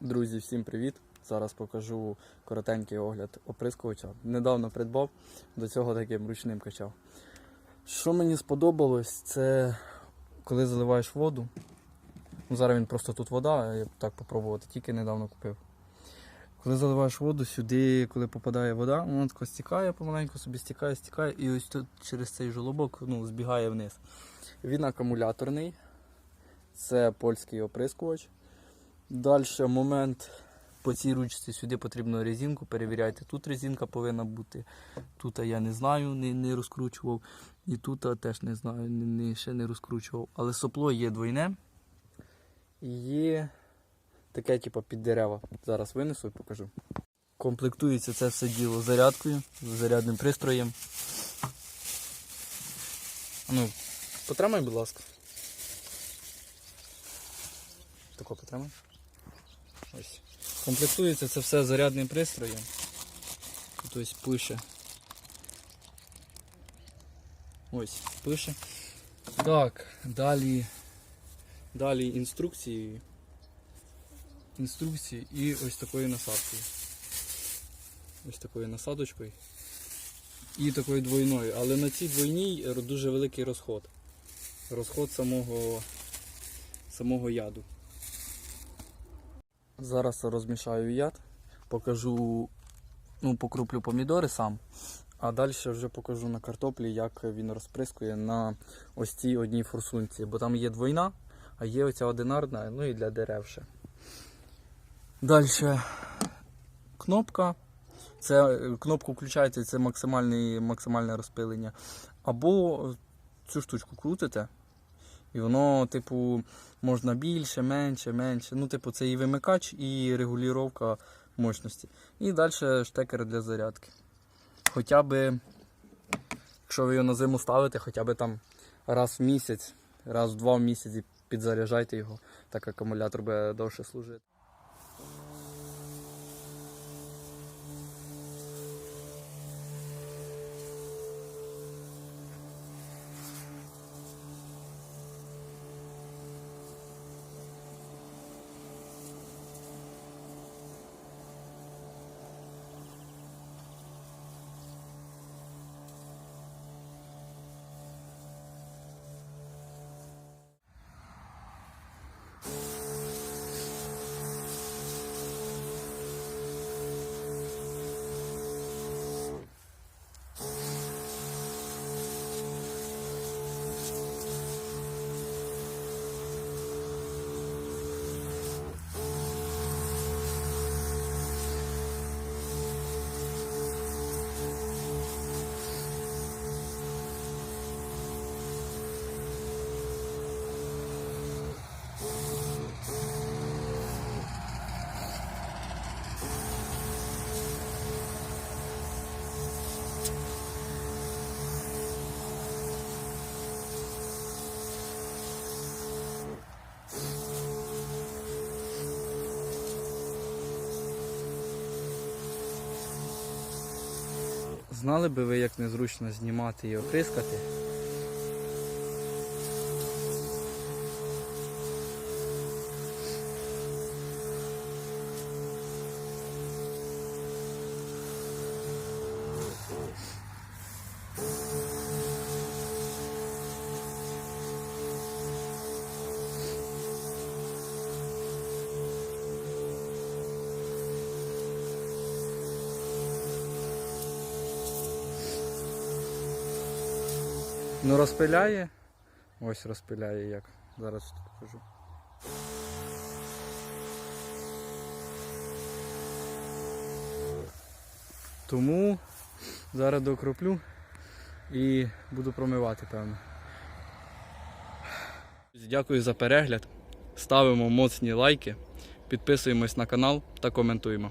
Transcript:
Друзі, всім привіт! Зараз покажу коротенький огляд оприскувача. Недавно придбав, до цього таким ручним качав. Що мені сподобалось, це коли заливаєш воду. Ну, зараз він просто тут вода, я так попробувати, тільки недавно купив. Коли заливаєш воду, сюди, коли попадає вода, вона тако стікає, помаленьку собі стікає, стікає, і ось тут через цей жолобок ну, збігає вниз. Він акумуляторний, це польський оприскувач. Далі момент по цій ручці сюди потрібно резинку, перевіряйте. Тут резинка повинна бути. Тут я не знаю, не, не розкручував. І тут теж не знаю, не, ще не розкручував. Але сопло є двойне. І є таке, типу, під дерева. Зараз винесу і покажу. Комплектується це все діло зарядкою, зарядним пристроєм. Ну, потримай, будь ласка. Тако потримай. Ось. Комплектується це все зарядним пристроєм. Тут ось пише. Ось, пише. Так, далі. Далі інструкції. Інструкції і ось такою насадкою. Ось такою насадочкою. І такою двойною. Але на цій двойній дуже великий розход. Розход самого, самого яду. Зараз розмішаю яд, покажу, ну, покруплю помідори сам, а далі вже покажу на картоплі, як він розприскує на ось цій одній форсунці. Бо там є двойна, а є оця одинарна, ну і для дерев ще. Далі кнопка. Це е, кнопку включаєте, це максимальне розпилення. Або цю штучку крутите. І воно, типу, можна більше, менше, менше. Ну, типу, це і вимикач, і регулювання мощності. І далі штекер для зарядки. Хоча би, якщо ви його на зиму ставите, хоча б там раз в місяць, раз в два в місяці підзаряджайте його, так акумулятор буде довше служити. Знали би ви, як незручно знімати і оприскати? Ну розпиляє. Ось розпиляє як. Зараз тут покажу. Тому зараз докроплю і буду промивати, певно. Дякую за перегляд. Ставимо моцні лайки, підписуємось на канал та коментуємо.